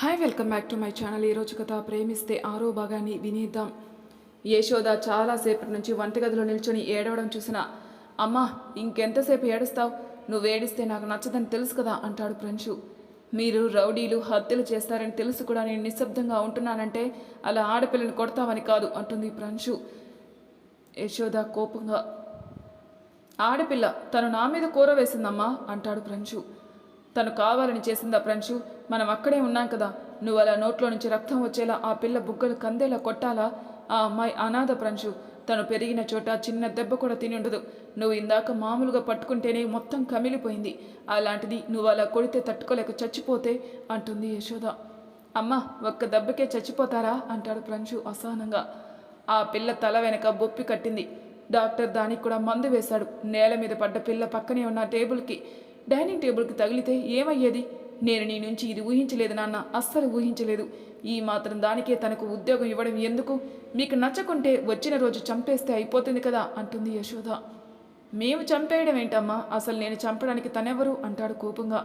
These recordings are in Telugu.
Hi welcome back to my channel ఈరోజు కథ ప్రేమిస్తే ఆరో భాగాన్ని వినేద్దాం. యశోద చాలాసేపటి నుంచి వంటగదిలో నిల్చొని ఏడవడం చూసిన అమ్మా ఇంకెంతసేపు ఏడుస్తావు? నువ్వు ఏడిస్తే నాకు నచ్చదని తెలుసు కదా అంటాడు ప్రంశు మీరు రౌడీలు హత్యలు చేస్తారని తెలుసు కూడా నేను నిశ్శబ్దంగా ఉంటున్నానంటే అలా ఆడపిల్లని కొడతామని కాదు అంటుంది ప్రంశు యశోద కోపంగా ఆడపిల్ల తను నా మీద కూర వేసిందమ్మా అంటాడు ప్రంశు తను కావాలని చేసిందా ప్రంశు మనం అక్కడే ఉన్నాం కదా. నువ్వు అలా నోట్లో నుంచి రక్తం వచ్చేలా ఆ పిల్ల బుగ్గలు కందేలా కొట్టాలా? ఆ అమ్మాయి అనాథ ప్రంశు తను పెరిగిన చోట చిన్న దెబ్బ కూడా తిని ఉండదు నువ్వు ఇందాక మామూలుగా పట్టుకుంటేనే మొత్తం కమిలిపోయింది. అలాంటిది నువ్వు అలా కొడితే తట్టుకోలేక చచ్చిపోతే అంటుంది యశోద. అమ్మ ఒక్క దెబ్బకే చచ్చిపోతారా? అంటాడు ప్రంశు అసహనంగా. ఆ పిల్ల తల వెనక బొప్పి కట్టింది. డాక్టర్ దానికి కూడా మందు వేశాడు. నేల మీద పడ్డ పిల్ల పక్కనే ఉన్న టేబుల్కి డైనింగ్ టేబుల్కి తగిలితే ఏమయ్యేది? నేను నీ నుంచి ఇది ఊహించలేదు నాన్న. అస్సలు ఊహించలేదు. ఈ మాత్రం దానికే తనకు ఉద్యోగం ఇవ్వడం ఎందుకు? మీకు నచ్చకుంటే వచ్చిన రోజు చంపేస్తే అయిపోతుంది కదా అంటుంది యశోద. మేము చంపేయడం ఏంటమ్మా? అసలు నేను చంపడానికి తనెవరు? అంటాడు కోపంగా.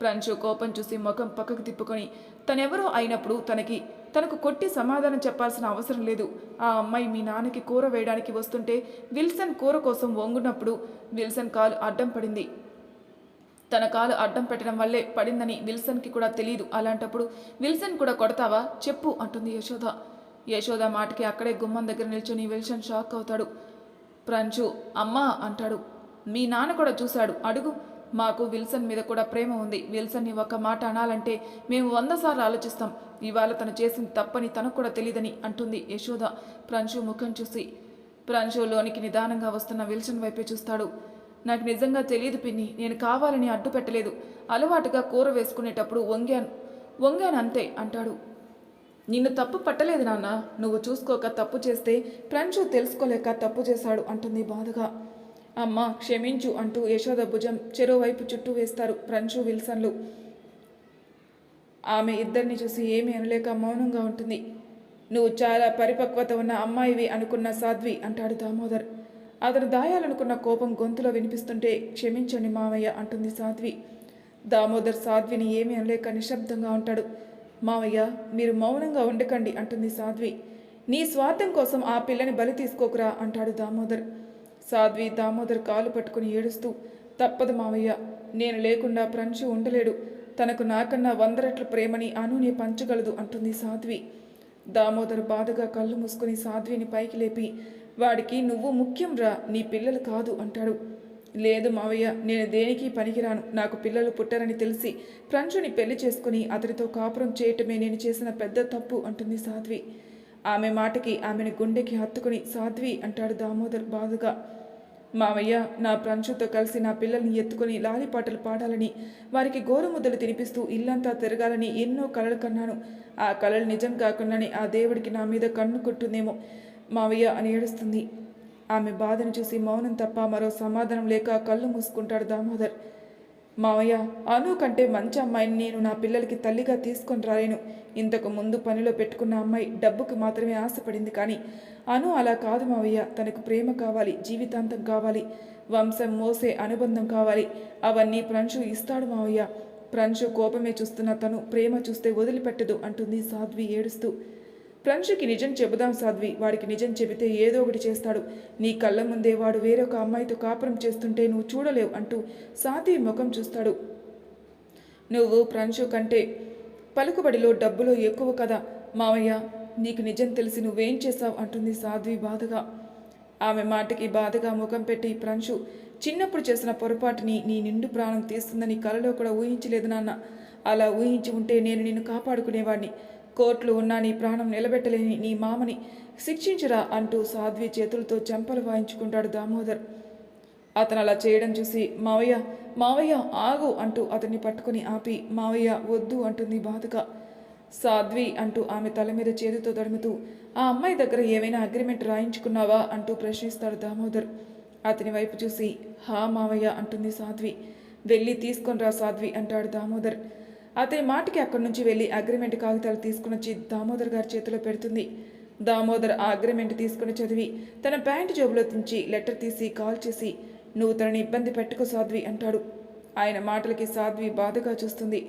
ప్రంచు కోపం చూసి ముఖం పక్కకు తిప్పుకొని తనెవరో అయినప్పుడు తనకి తనకు కొట్టి సమాధానం చెప్పాల్సిన అవసరం లేదు. ఆ అమ్మాయి మీ నాన్నకి కూర వేయడానికి వస్తుంటే విల్సన్ కూర కోసం వంగున్నప్పుడు విల్సన్ కాలు అడ్డం పడింది. తన కాలు అడ్డం పెట్టడం వల్లే పడిందని విల్సన్కి కూడా తెలియదు అలాంటప్పుడు విల్సన్ కూడా కొడతావా? చెప్పు అంటుంది యశోద. యశోద మాటకి అక్కడే గుమ్మం దగ్గర నిల్చొని విల్సన్ షాక్ అవుతాడు. ప్రంచు అమ్మా అంటాడు. మీ నాన్న కూడా చూశాడు. అడుగు. మాకు విల్సన్ మీద కూడా ప్రేమ ఉంది. విల్సన్ని ఒక మాట అనాలంటే మేము వంద సార్లు ఆలోచిస్తాం. ఇవాళ తను చేసింది తప్పని తనకు కూడా తెలియదని అంటుంది యశోద. ప్రంశు ముఖం చూసి ప్రంశు లోనికి నిదానంగా వస్తున్న విల్సన్ వైపే చూస్తాడు. నాకు నిజంగా తెలియదు పిన్ని నేను కావాలని అడ్డు పెట్టలేదు. అలవాటుగా కూర వేసుకునేటప్పుడు వంగాను. వంగాను అంతే అంటాడు. నిన్ను తప్పు పట్టలేదు నాన్న నువ్వు చూసుకోక తప్పు చేస్తే ప్రంచు తెలుసుకోలేక తప్పు చేశాడు అంటుంది బాధగా. అమ్మ క్షమించు అంటూ యశోద భుజం చెరోవైపు చుట్టూ వేస్తారు ప్రంచు విల్సన్లు. ఆమె ఇద్దరిని చూసి ఏమీ అనలేక మౌనంగా ఉంటుంది. నువ్వు చాలా పరిపక్వత ఉన్న అమ్మాయివి అనుకున్న సాధ్వి అంటాడు దామోదర్. అతను దాయాలనుకున్న కోపం గొంతులో వినిపిస్తుంటే క్షమించండి మావయ్య అంటుంది సాధ్వి. దామోదర్ సాధ్విని ఏమీ అనలేక నిశ్శబ్దంగా ఉంటాడు. మావయ్య మీరు మౌనంగా ఉండకండి అంటుంది సాధ్వి. నీ స్వార్థం కోసం ఆ పిల్లని బలి తీసుకోకురా అంటాడు దామోదర్. సాధ్వి దామోదర్ కాలు పట్టుకుని ఏడుస్తూ తప్పదు మావయ్య నేను లేకుండా ప్రంచు ఉండలేడు. తనకు నాకన్నా వంద ప్రేమని అనుని పంచగలదు అంటుంది సాధ్వి. దామోదర్ బాధగా కళ్ళు మూసుకుని సాధ్విని పైకి లేపి వాడికి నువ్వు ముఖ్యం రా నీ పిల్లలు కాదు అంటాడు. లేదు మావయ్య నేను దేనికి పనికిరాను? నాకు పిల్లలు పుట్టారని తెలిసి ప్రంచుని పెళ్ళి చేసుకుని అతనితో కాపురం చేయటమే నేను చేసిన పెద్ద తప్పు అంటుంది సాధ్వి. ఆమె మాటకి ఆమెను గుండెకి హత్తుకుని సాధ్వి అంటాడు దామోదర్ బాధగా. మావయ్య నా ప్రంచుతో కలిసి నా పిల్లల్ని ఎత్తుకొని లాలిపాటలు పాడాలని వారికి గోరుముద్దలు తినిపిస్తూ ఇల్లంతా తిరగాలని ఎన్నో కలలు కన్నాను. ఆ కలలు నిజం కాకుండానే ఆ దేవుడికి నా మీద కన్ను కొట్టుందేమో మావయ్య అని ఏడుస్తుంది. ఆమె బాధను చూసి మౌనం తప్ప మరో సమాధానం లేక కళ్ళు మూసుకుంటాడు దామోదర్. మావయ్య అను కంటే మంచి అమ్మాయిని నేను నా పిల్లలకి తల్లిగా తీసుకొని రాలేను. ఇంతకు ముందు పనిలో పెట్టుకున్న అమ్మాయి డబ్బుకు మాత్రమే ఆశపడింది కానీ అను అలా కాదు మావయ్య. తనకు ప్రేమ కావాలి జీవితాంతం కావాలి. వంశం మోసే అనుబంధం కావాలి. అవన్నీ ప్రంశు ఇస్తాడు మావయ్య. ప్రంశు కోపమే చూస్తున్న తను ప్రేమ చూస్తే వదిలిపెట్టదు అంటుంది సాధ్వి ఏడుస్తూ. ప్రంశుకి నిజం చెబుదాం సాధ్వి. వాడికి నిజం చెబితే ఏదో ఒకటి చేస్తాడు. నీ కళ్ళ ముందే వాడు వేరొక అమ్మాయితో కాపురం చేస్తుంటే నువ్వు చూడలేవు అంటూ సాధ్వి ముఖం చూస్తాడు. నువ్వు ప్రంశు కంటే పలుకుబడిలో డబ్బులో ఎక్కువ కదా. మావయ్య నీకు నిజం తెలిసి నువ్వేం చేశావు అంటుంది సాధ్వి బాధగా. ఆమె మాటకి బాధగా ముఖం పెట్టి ప్రంశు చిన్నప్పుడు చేసిన పొరపాటుని నీ నిండు ప్రాణం తీస్తుందని కలలో కూడా ఊహించలేదు నాన్న. అలా ఊహించి ఉంటే నేను నిన్ను కాపాడుకునేవాడిని. కోర్టులు ఉన్నా నీ ప్రాణం నిలబెట్టలేని నీ మామని శిక్షించురా అంటూ సాధ్వి చేతులతో చెంపలు వాయించుకుంటాడు దామోదర్. అతను అలా చేయడం చూసి మావయ్య మావయ్య ఆగు అంటూ అతన్ని పట్టుకుని ఆపి మావయ్య వద్దు అంటుంది బాధగా. సాధ్వి అంటూ ఆమె తల మీద చేతితో తడుముతూ ఆ అమ్మాయి దగ్గర ఏమైనా అగ్రిమెంట్ రాయించుకున్నావా అంటూ ప్రశ్నిస్తాడు దామోదర్. అతని వైపు చూసి హా మావయ్య అంటుంది సాధ్వి. వెళ్ళి తీసుకొని రా సాధ్వి అంటాడు దామోదర్. అతని మాటకి అక్కడి నుంచి వెళ్ళి అగ్రిమెంట్ కాగితాలు తీసుకుని వచ్చి దామోదర్ గారి చేతిలో పెడుతుంది. దామోదర్ ఆ అగ్రిమెంట్ తీసుకుని చదివి తన ప్యాంటు జేబులో తుంచి లెటర్ తీసి కాల్ చేసి నువ్వు తనని ఇబ్బంది పెట్టుకో సాధ్వి అంటాడు. ఆయన మాటలకి సాధ్వి బాధగా చూస్తుంది.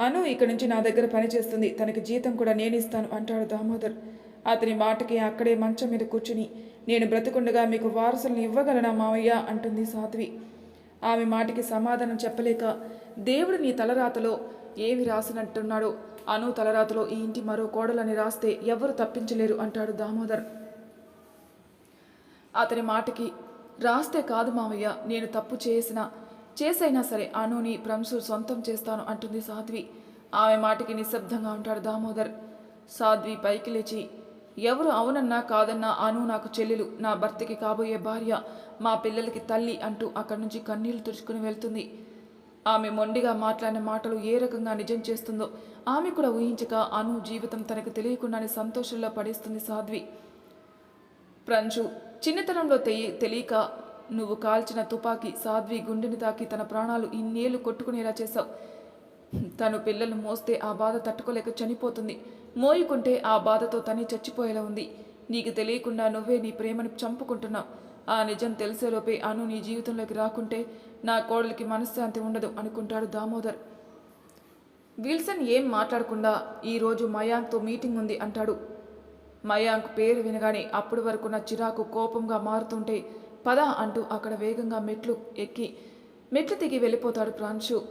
అను ఇక్కడి నుంచి నా దగ్గర పనిచేస్తుంది తనకి జీతం కూడా నేను ఇస్తాను అంటాడు దామోదర్. అతని మాటకి అక్కడే మంచం మీద కూర్చుని నేను బ్రతుకుండగా మీకు వారసులను ఇవ్వగలనా మావయ్య? అంటుంది సాధ్వి. ఆమె మాటికి సమాధానం చెప్పలేక దేవుడు నీ తలరాతలో ఏమి రాసినట్టున్నాడో అను తలరాతలో ఈ ఇంటి మరో కోడలని రాస్తే ఎవరు తప్పించలేరు అంటాడు దామోదర్. అతని మాటకి రాస్తే కాదు మావయ్య నేను తప్పు చేసిన చేసైనా సరే అనుని ప్రంశు సొంతం చేస్తాను అంటుంది సాధ్వి. ఆమె మాటకి నిశ్శబ్దంగా ఉంటాడు దామోదర్. సాధ్వి పైకి లేచి ఎవరు అవునన్నా కాదన్నా అను నాకు చెల్లెలు నా భర్తకి కాబోయే భార్య మా పిల్లలకి తల్లి అంటూ అక్కడి నుంచి కన్నీళ్ళు తుడుచుకుని వెళ్తుంది. ఆమె మొండిగా మాట్లాడిన మాటలు ఏ రకంగా నిజం చేస్తుందో ఆమె కూడా ఊహించక అను జీవితం తనకు తెలియకుండానే సంతోషంలో పడేస్తుంది సాధ్వి. ప్రంచు చిన్నతనంలో తెలి తెలియక నువ్వు కాల్చిన తుపాకీ సాధ్వి గుండెని తాకి తన ప్రాణాలు ఇన్నేళ్ళు కొట్టుకునేలా చేశావు. తను పిల్లలు మోస్తే ఆ బాధ తట్టుకోలేక చనిపోతుంది. మోయుకుంటే ఆ బాధతో తనే చచ్చిపోయేలా ఉంది. నీకు తెలియకుండా నువ్వే నీ ప్రేమను చంపుకుంటున్నావు. ఆ నిజం తెలిసేలోపే అను నీ జీవితంలోకి రాకుంటే నా కోడలికి మనశ్శాంతి ఉండదు అనుకుంటాడు దామోదర్. విల్సన్ ఏం మాట్లాడకుండా ఈరోజు మయాంక్తో మీటింగ్ ఉంది అంటాడు. మయాంక్ పేరు వినగానే అప్పటి వరకు నా చిరాకు కోపంగా మారుతుంటే పద అంటూ అక్కడ వేగంగా మెట్లు ఎక్కి మెట్లు దిగి వెళ్ళిపోతాడు ప్రాంశు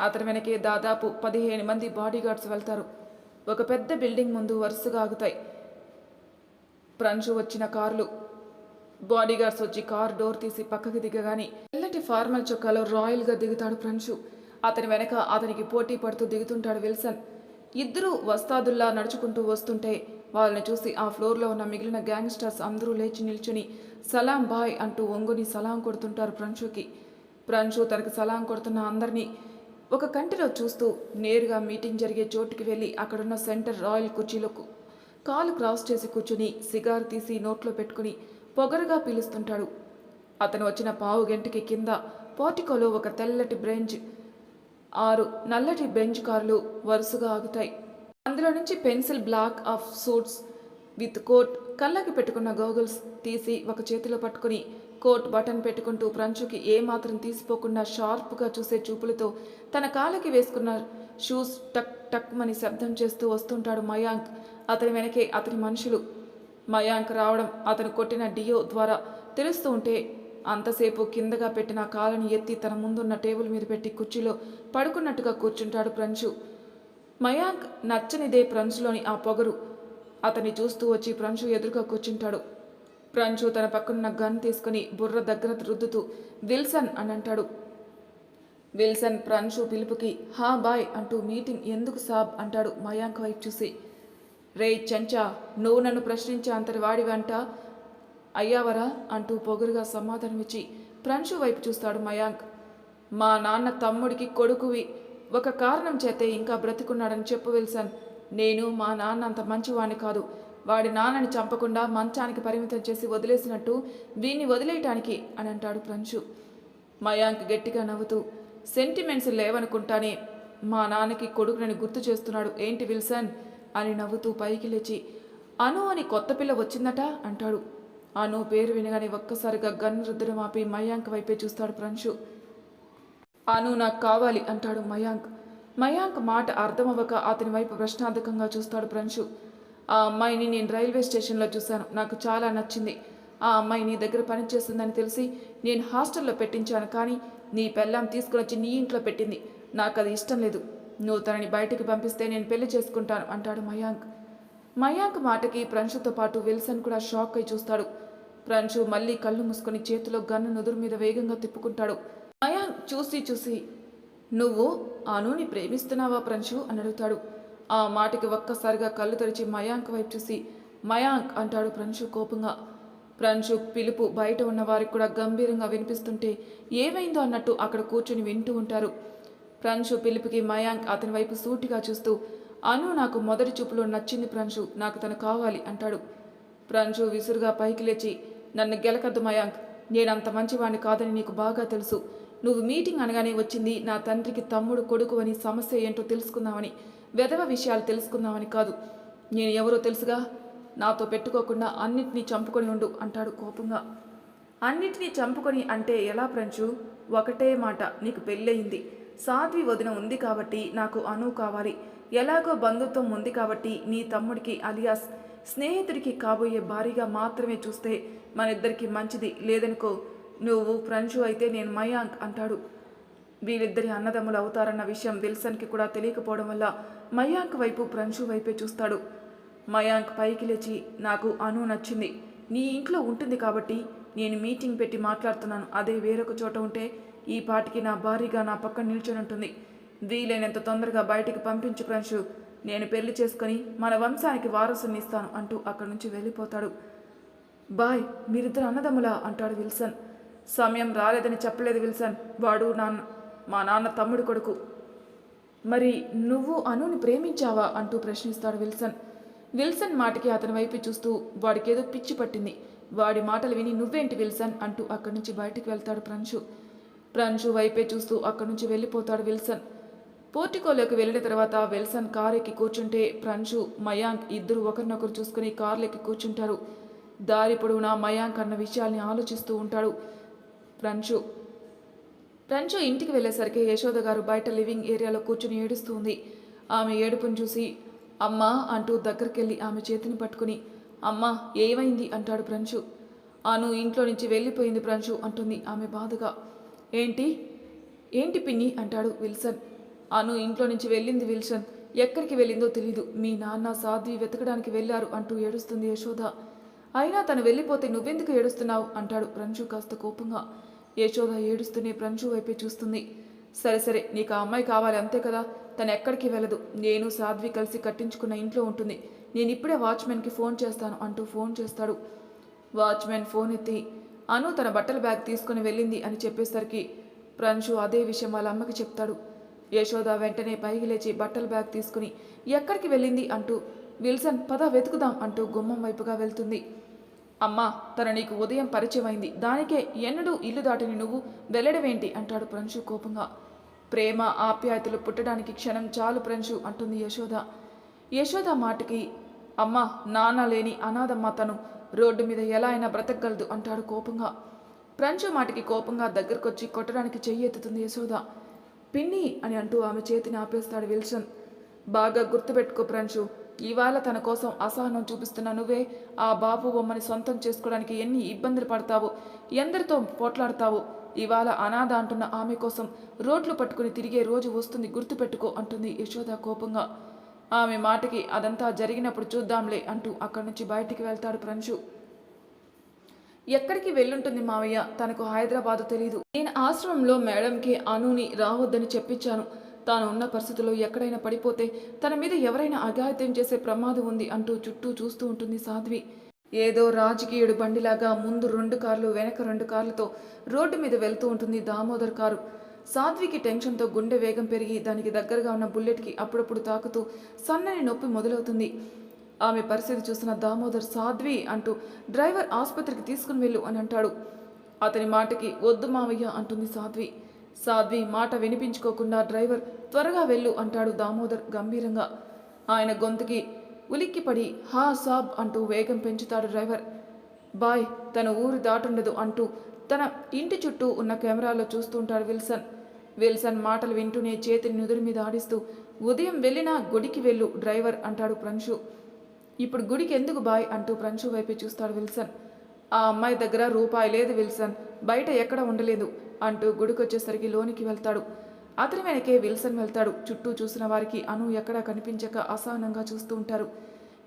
అతని వెనకే దాదాపు పదిహేను మంది బాడీగార్డ్స్ వెళ్తారు. ఒక పెద్ద బిల్డింగ్ ముందు వరుసగా ఆగుతాయి. ప్రంశు వచ్చిన కార్లు. బాడీగార్డ్స్ వచ్చి కార్ డోర్ తీసి పక్కకి దిగగానే ఎల్లటి ఫార్మల్ చొక్కాలో రాయల్గా దిగుతాడు ప్రంశు అతని వెనక అతనికి పోటీ పడుతూ దిగుతుంటాడు విల్సన్. ఇద్దరు వస్తాదుల్లా నడుచుకుంటూ వస్తుంటే వాళ్ళని చూసి ఆ ఫ్లోర్లో ఉన్న మిగిలిన గ్యాంగ్స్టర్స్ అందరూ లేచి నిల్చుని సలాం బాయ్ అంటూ ఒంగుని సలాం కొడుతుంటారు ప్రంశుకి ప్రంశు తనకి సలాం కొడుతున్న అందరినీ ఒక కంటిలో చూస్తూ నేరుగా మీటింగ్ జరిగే చోటుకి వెళ్ళి అక్కడున్న సెంటర్ రాయల్ కుర్చీలకు కాలు క్రాస్ చేసి కూర్చుని సిగార్ తీసి నోట్లో పెట్టుకుని పొగరుగా పీలుస్తుంటాడు. అతను వచ్చిన పావు గంటకి కింద పోటికోలో ఒక తెల్లటి బ్రెంచ్ ఆరు నల్లటి బెంచ్ కార్లు వరుసగా ఆగుతాయి. అందులో నుంచి pencil black of suits with coat కళ్ళకి పెట్టుకున్న గోగుల్స్ తీసి ఒక చేతిలో పట్టుకుని కోట్ బటన్ పెట్టుకుంటూ ప్రంచుకి ఏమాత్రం తీసిపోకుండా షార్ప్గా చూసే చూపులతో తన కాళ్ళకి వేసుకున్న షూస్ టక్ టక్ మని శబ్దం చేస్తూ వస్తుంటాడు మయాంక్. అతని వెనకే అతని మనుషులు. మయాంక్ రావడం అతను కొట్టిన డియో ద్వారా తెలుస్తూ ఉంటే అంతసేపు కిందగా పెట్టిన కాళ్ళని ఎత్తి తన ముందున్న టేబుల్ మీద పెట్టి కుర్చీలో పడుకున్నట్టుగా కూర్చుంటాడు ప్రంచు. మయాంక్ నచ్చనిదే ప్రంచులోని ఆ పొగరు. అతన్ని చూస్తూ వచ్చి ప్రంచు ఎదురుగా కూర్చుంటాడు. ప్రంచు తన పక్కనున్న గన్ తీసుకుని బుర్ర దగ్గర రుద్దుతూ విల్సన్ అని అంటాడు విల్సన్ ప్రంచు పిలుపుకి హా బాయ్ అంటూ మీటింగ్ ఎందుకు సాబ్ అంటాడు మయాంక్ వైపు చూసి. రే చెంచా నువ్వు నన్ను ప్రశ్నించే అంతటి వాడివంట? అయ్యావరా అంటూ పొగరుగా సమాధానమిచ్చి ప్రంశు వైపు చూస్తాడు మయాంక్. మా నాన్న తమ్ముడికి కొడుకువి. ఒక కారణం చేతే ఇంకా బ్రతికున్నాడని చెప్పు విల్సన్. నేను మా నాన్న అంత మంచివాణ్ణి కాదు. వాడి నాన్నని చంపకుండా మంచానికి పరిమితం చేసి వదిలేసినట్టు వీణ్ణి వదిలేయటానికి అని అంటాడు ప్రంశు మయాంక్ గట్టిగా నవ్వుతూ సెంటిమెంట్స్ లేవనుకుంటానే మా నాన్నకి కొడుకునని గుర్తు చేస్తున్నాడు ఏంటి విల్సన్ అని నవ్వుతూ పైకి లేచి అను అని కొత్త పిల్ల వచ్చిందట అంటాడు. అను పేరు వినగానే ఒక్కసారిగా గన్ రుద్దడం ఆపి మయాంక్ వైపే చూస్తాడు ప్రంశు అను నాకు కావాలి అంటాడు మయాంక్. మయాంక్ మాట అర్థమవ్వక అతని వైపు ప్రశ్నార్థకంగా చూస్తాడు ప్రంశు ఆ అమ్మాయిని నేను రైల్వే స్టేషన్లో చూశాను. నాకు చాలా నచ్చింది. ఆ అమ్మాయి నీ దగ్గర పనిచేస్తుందని తెలిసి నేను హాస్టల్లో పెట్టించాను కానీ నీ పెళ్ళాం తీసుకుని వచ్చి నీ ఇంట్లో పెట్టింది. నాకు అది ఇష్టం లేదు. నువ్వు తనని బయటకు పంపిస్తే నేను పెళ్ళి చేసుకుంటాను అంటాడు మయాంక్. మయాంక్ మాటకి ప్రంశుతో పాటు విల్సన్ కూడా షాక్ అయి చూస్తాడు. ప్రంశు మళ్ళీ కళ్ళు మూసుకొని చేతిలో గన్ను నుదురు మీద వేగంగా తిప్పుకుంటాడు. మయాంక్ చూసి చూసి నువ్వు అనుని ప్రేమిస్తున్నావా ప్రంశు? అని అడుగుతాడు. ఆ మాటకి ఒక్కసారిగా కళ్ళు తెరిచి మయాంక్ వైపు చూసి మయాంక్ అంటాడు ప్రంశు కోపంగా. ప్రంశు పిలుపు బయట ఉన్న వారికి కూడా గంభీరంగా వినిపిస్తుంటే ఏమైందో అన్నట్టు అక్కడ కూర్చుని వింటూ ఉంటారు. ప్రంశు పిలుపుకి మయాంక్ అతని వైపు సూటిగా చూస్తూ అను నాకు మొదటి చూపులో నచ్చింది ప్రంశు నాకు తను కావాలి అంటాడు. ప్రంశు విసురుగా పైకి లేచి నన్ను గెలకద్దు మయాంక్ నేనంత మంచివాణ్ణి కాదని నీకు బాగా తెలుసు. నువ్వు మీటింగ్ అనగానే వచ్చింది నా తండ్రికి తమ్ముడు కొడుకు అని సమస్య ఏంటో తెలుసుకుందామని. వెధవ విషయాలు తెలుసుకుందామని కాదు. నేను ఎవరో తెలుసుగా? నాతో పెట్టుకోకుండా అన్నిటినీ చంపుకొని ఉండు అంటాడు కోపంగా. అన్నిటినీ చంపుకొని అంటే ఎలా ప్రంచు ఒకటే మాట నీకు పెళ్ళయింది. సాధ్వి వదిన ఉంది కాబట్టి నాకు అను కావాలి. ఎలాగో బంధుత్వం ఉంది కాబట్టి నీ తమ్ముడికి అలియాస్ స్నేహితుడికి కాబోయే భారీగా మాత్రమే చూస్తే మన ఇద్దరికి మంచిది లేదనుకో నువ్వు ఫ్రెంచు అయితే నేను మయాంక్ అంటాడు. వీళ్ళిద్దరి అన్నదమ్ములు అవుతారన్న విషయం విల్సన్కి కూడా తెలియకపోవడం వల్ల మయాంక్ వైపు ప్రంశు వైపే చూస్తాడు. మయాంక్ పైకి లేచి నాకు అను నచ్చింది. నీ ఇంట్లో ఉంటుంది కాబట్టి నేను మీటింగ్ పెట్టి మాట్లాడుతున్నాను. అదే వేరొక చోట ఉంటే ఈ పాటికి నా భారీగా నా పక్కన నిల్చొని ఉంటుంది వీలైనంత తొందరగా బయటికి పంపించు ప్రంశు నేను పెళ్ళి చేసుకొని మన వంశానికి వారసుని ఇస్తాను అంటూ అక్కడి నుంచి వెళ్ళిపోతాడు. బాయ్ మీరిద్దరు అన్నదమ్ములా అంటాడు విల్సన్. సమయం రాలేదని చెప్పలేదు విల్సన్. వాడు నాన్న మా నాన్న తమ్ముడు కొడుకు. మరి నువ్వు అనుని ప్రేమించావా? అంటూ ప్రశ్నిస్తాడు విల్సన్. విల్సన్ మాటకి అతని వైపు చూస్తూ వాడికేదో పిచ్చి పట్టింది. వాడి మాటలు విని నువ్వేంటి విల్సన్? అంటూ అక్కడి నుంచి బయటికి వెళ్తాడు ప్రంశు ప్రంశు వైపే చూస్తూ అక్కడి నుంచి వెళ్ళిపోతాడు విల్సన్. పోర్టికోలోకి వెళ్ళిన తర్వాత విల్సన్ కార్ ఎక్కి కూర్చుంటే ప్రంశు మయాంక్ ఇద్దరు ఒకరినొకరు చూసుకుని కార్లెక్కి కూర్చుంటారు. దారి పొడవునా మయాంక్ అన్న విషయాల్ని ఆలోచిస్తూ ఉంటాడు ప్రంశు ప్రంచు ఇంటికి వెళ్ళేసరికి యశోద గారు బయట లివింగ్ ఏరియాలో కూర్చుని ఏడుస్తుంది. ఆమె ఏడుపును చూసి అమ్మా అంటూ దగ్గరికెళ్ళి ఆమె చేతిని పట్టుకుని అమ్మా ఏమైంది? అంటాడు ప్రంచు ఆను ఇంట్లో నుంచి వెళ్ళిపోయింది ప్రంచు అంటుంది ఆమె బాధగా. ఏంటి? ఏంటి పిన్ని? అంటాడు విల్సన్. అను ఇంట్లో నుంచి వెళ్ళింది విల్సన్. ఎక్కడికి వెళ్ళిందో తెలీదు. మీ నాన్న సాధ్వి వెతకడానికి వెళ్ళారు అంటూ ఏడుస్తుంది యశోద. అయినా తను వెళ్ళిపోతే నువ్వెందుకు ఏడుస్తున్నావు? అంటాడు ప్రంచు కాస్త కోపంగా. యశోద ఏడుస్తూనే ప్రంచు వైపే చూస్తుంది. సరే సరే నీకు ఆ అమ్మాయి కావాలి అంతే కదా? తను ఎక్కడికి వెళ్ళదు. నేను సాధ్వి కలిసి కట్టించుకున్న ఇంట్లో ఉంటుంది. నేను ఇప్పుడే వాచ్మెన్కి ఫోన్ చేస్తాను అంటూ ఫోన్ చేస్తాడు. వాచ్మెన్ ఫోన్ ఎత్తి అను తన బట్టల బ్యాగ్ తీసుకుని వెళ్ళింది అని చెప్పేసరికి ప్రంశు అదే విషయం వాళ్ళ అమ్మకి చెప్తాడు. యశోద వెంటనే పైకి లేచి బట్టల బ్యాగ్ తీసుకుని ఎక్కడికి వెళ్ళింది అంటూ విల్సన్ పద వెతుకుదాం అంటూ గుమ్మం వైపుగా వెళ్తుంది. అమ్మా తన నీకు ఉదయం పరిచయమైంది. దానికే ఎన్నడూ ఇల్లు దాటిని నువ్వు వెళ్ళడమేంటి అంటాడు ప్రంశు కోపంగా. ప్రేమ ఆప్యాయతలు పుట్టడానికి క్షణం చాలు ప్రంశు అంటుంది యశోద. యశోద మాటకి అమ్మ నాన్న లేని అనాథమ్మ తను రోడ్డు మీద ఎలా అయినా బ్రతకగలదు అంటాడు కోపంగా. ప్రంచు మాటికి కోపంగా దగ్గరకొచ్చి కొట్టడానికి చెయ్యి ఎత్తుతుంది యశోద. పిన్ని అని అంటూ ఆమె చేతిని ఆపేస్తాడు విల్సన్. బాగా గుర్తుపెట్టుకో ప్రంచు ఇవాళ తన కోసం అసహనం చూపిస్తున్న నువ్వే ఆ బాబు బొమ్మని సొంతం చేసుకోవడానికి ఎన్ని ఇబ్బందులు పడతావు? ఎందరితో పోట్లాడతావు? ఇవాళ అనాథ అంటున్న ఆమె కోసం రోడ్లు పట్టుకుని తిరిగే రోజు వస్తుంది గుర్తుపెట్టుకో అంటుంది యశోద కోపంగా. ఆమె మాటకి అదంతా జరిగినప్పుడు చూద్దాంలే అంటూ అక్కడి నుంచి బయటికి వెళ్తాడు ప్రంశు ఎక్కడికి వెళ్ళుంటుంది మావయ్య? తనకు హైదరాబాద్ తెలీదు. నేను ఆశ్రమంలో మేడంకి అనుని రావద్దని చెప్పించాను. తాను ఉన్న పరిస్థితుల్లో ఎక్కడైనా పడిపోతే తన మీద ఎవరైనా అఘాయిత్యం చేసే ప్రమాదం ఉంది అంటూ చుట్టూ చూస్తూ ఉంటుంది సాధ్వి. ఏదో రాజకీయుడు బండిలాగా ముందు రెండు కార్లు వెనక రెండు కార్లతో రోడ్డు మీద వెళ్తూ ఉంటుంది దామోదర్ కారు. సాధ్వికి టెన్షన్తో గుండె వేగం పెరిగి దానికి దగ్గరగా ఉన్న బుల్లెట్కి అప్పుడప్పుడు తాకుతూ సన్నని నొప్పి మొదలవుతుంది. ఆమె పరిస్థితి చూసిన దామోదర్ సాధ్వి అంటూ డ్రైవర్ ఆసుపత్రికి తీసుకుని వెళ్ళు అని అంటాడు. అతని మాటకి వద్దు మావయ్య అంటుంది సాధ్వి. సాధ్వి మాట వినిపించుకోకుండా డ్రైవర్ త్వరగా వెళ్ళు అంటాడు దామోదర్ గంభీరంగా. ఆయన గొంతుకి ఉలిక్కిపడి హా సాబ్ అంటూ వేగం పెంచుతాడు డ్రైవర్. బాయ్ తన ఊరు దాటుండదు అంటూ తన ఇంటి చుట్టూ ఉన్న కెమెరాలో చూస్తుంటాడు విల్సన్. విల్సన్ మాటలు వింటూనే చేతిని నుదురు మీద ఆడిస్తూ ఉదయం వెళ్ళినా గుడికి వెళ్ళు డ్రైవర్ అంటాడు ప్రంశు. ఇప్పుడు గుడికి ఎందుకు బాయ్ అంటూ ప్రంశు వైపే చూస్తాడు విల్సన్. ఆ అమ్మాయి దగ్గర రూపాయి లేదు విల్సన్ బయట ఎక్కడ ఉండలేదు. అంటూ గుడికొచ్చేసరికి లోనికి వెళ్తాడు. అతని వెనకే విల్సన్ వెళ్తాడు. చుట్టూ చూసిన వారికి అను ఎక్కడా కనిపించక అసహనంగా చూస్తూ ఉంటారు.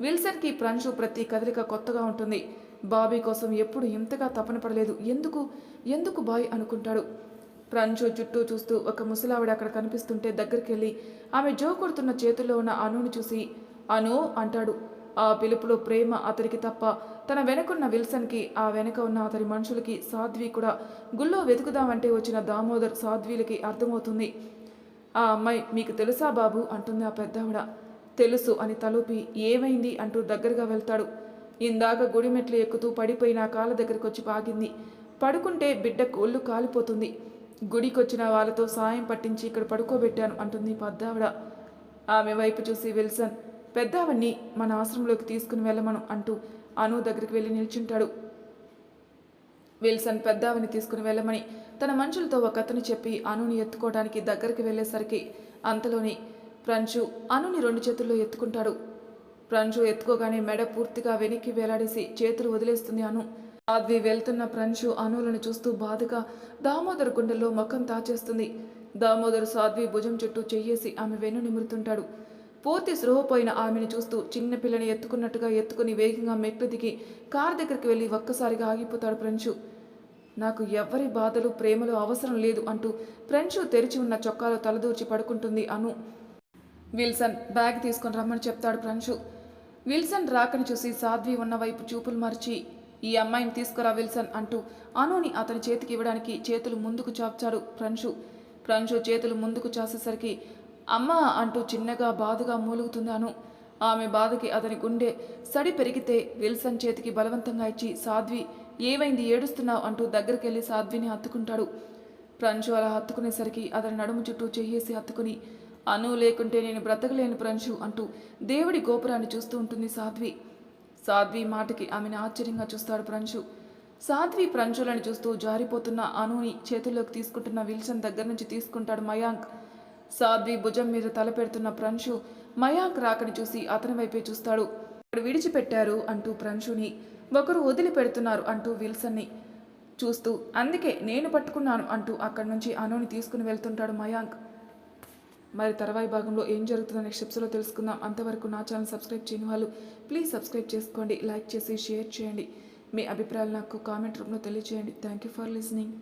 విల్సన్కి ప్రంశు ప్రతి కదలిక కొత్తగా ఉంటుంది. బాబీ కోసం ఎప్పుడు ఇంతగా తపన పడలేదు. ఎందుకు? ఎందుకు బాయ్ అనుకుంటాడు. ప్రంచు చుట్టూ చూస్తూ ఒక ముసలావిడ అక్కడ కనిపిస్తుంటే దగ్గరికి వెళ్ళి ఆమె జో కొడుతున్న చేతుల్లో ఉన్న అనుని చూసి అను అంటాడు. ఆ పిలుపులో ప్రేమ అతనికి తప్ప తన వెనకున్న విల్సన్కి ఆ వెనక ఉన్న అతని మనుషులకి సాధ్వి కూడా గుళ్ళో వెతుకుదామంటే వచ్చిన దామోదర్ సాధ్వీలకి అర్థమవుతుంది. ఆ అమ్మాయి మీకు తెలుసా బాబు? అంటుంది ఆ పెద్దావిడ. తెలుసు అని తలూపి ఏమైంది? అంటూ దగ్గరగా వెళ్తాడు. ఇందాక గుడి మెట్లు ఎక్కుతూ పడిపోయిన కాళ్ళ దగ్గరికి వచ్చి పాగింది. పడుకుంటే బిడ్డ ఒళ్ళు కాలిపోతుంది. గుడికొచ్చిన వాళ్ళతో సాయం పట్టించి ఇక్కడ పడుకోబెట్టాను అంటుంది పెద్దావిడ. ఆమె వైపు చూసి విల్సన్ పెద్దావన్ని మన ఆశ్రమంలోకి తీసుకుని వెళ్ళమను అంటూ అను దగ్గరికి వెళ్ళి నిల్చుంటాడు. విల్సన్ పెద్దావిని తీసుకుని వెళ్ళమని తన మనుషులతో ఒక అతను చెప్పి అనుని ఎత్తుకోవడానికి దగ్గరికి వెళ్ళేసరికి అంతలోని ప్రంచు అనుని రెండు చేతుల్లో ఎత్తుకుంటాడు. ప్రంచు ఎత్తుకోగానే మెడ పూర్తిగా వెనక్కి వేలాడేసి చేతులు వదిలేస్తుంది అను సాధ్వి వెళ్తున్న ప్రంచు అనులను చూస్తూ బాధగా దామోదర్ గుండెల్లో ముఖం తాచేస్తుంది దామోదర్ సాధ్వి భుజం చుట్టూ చెయ్యేసి ఆమె వెన్ను నిమురుతుంటాడు. పూర్తి స్పృహపోయిన ఆమెను చూస్తూ చిన్నపిల్లని ఎత్తుకున్నట్టుగా ఎత్తుకుని వేగంగా మెట్లు దిగి కార్ దగ్గరికి వెళ్ళి ఒక్కసారిగా ఆగిపోతాడు ప్రంచు. నాకు ఎవ్వరి బాధలు ప్రేమలు అవసరం లేదు అంటూ ఫ్రెండ్స్ తెరిచి ఉన్న చొక్కాలో తలదూర్చి పడుకుంటుంది అను. విల్సన్ బ్యాగ్ తీసుకొని రమ్మని చెప్తాడు ప్రంచు. విల్సన్ రాకని చూసి సాధ్వి ఉన్న వైపు చూపులు మరిచి ఈ అమ్మాయిని తీసుకురా విల్సన్ అంటూ అనుని అతని చేతికి ఇవ్వడానికి చేతులు ముందుకు చాపుచాడు ప్రంశు ప్రంశు చేతులు ముందుకు చాసేసరికి అమ్మా అంటూ చిన్నగా బాధగా మూలుగుతున్నాను. ఆమె బాధకి అతని గుండె సడి పెరిగితే విల్సన్ చేతికి బలవంతంగా ఇచ్చి సాధ్వి ఏమైంది? ఏడుస్తున్నావు? అంటూ దగ్గరికెళ్ళి సాధ్విని హత్తుకుంటాడు. ప్రంశు అలా హత్తుకునేసరికి అతని నడుము చుట్టూ చెయ్యేసి హత్తుకుని అను లేకుంటే నేను బ్రతకలేను ప్రంశు అంటూ దేవుడి గోపురాన్ని చూస్తూ ఉంటుంది సాధ్వి. సాధ్వి మాటకి ఆమెను ఆశ్చర్యంగా చూస్తాడు ప్రంశు సాధ్వి ప్రంశులను చూస్తూ జారిపోతున్న అనుని చేతుల్లోకి తీసుకుంటున్న విల్సన్ దగ్గర నుంచి తీసుకుంటాడు మయాంక్. సాధ్వి భుజం మీద తల పెడుతున్న ప్రంశు మయాంక్ రాకని చూసి అతని వైపే చూస్తాడు. "ఇక్కడ విడిచిపెట్టారు అంటూ ప్రంశుని. ఒకరు వదిలిపెడుతున్నారు అంటూ విల్సన్ని. చూస్తూ అందుకే నేను పట్టుకున్నాను అంటూ అక్కడి నుంచి అనుని తీసుకుని వెళ్తుంటాడు మయాంక్. మరి తర్వాయి భాగంలో ఏం జరుగుతుందో నెక్స్ట్ స్టెప్స్లో తెలుసుకుందాం. అంతవరకు నా ఛానల్ సబ్స్క్రైబ్ చేయని వాళ్ళు ప్లీజ్ సబ్స్క్రైబ్ చేసుకోండి లైక్ చేసి షేర్ చేయండి. మీ అభిప్రాయాలు నాకు కామెంట్ రూపంలో తెలియజేయండి థ్యాంక్ యూ ఫర్ లిసనింగ్.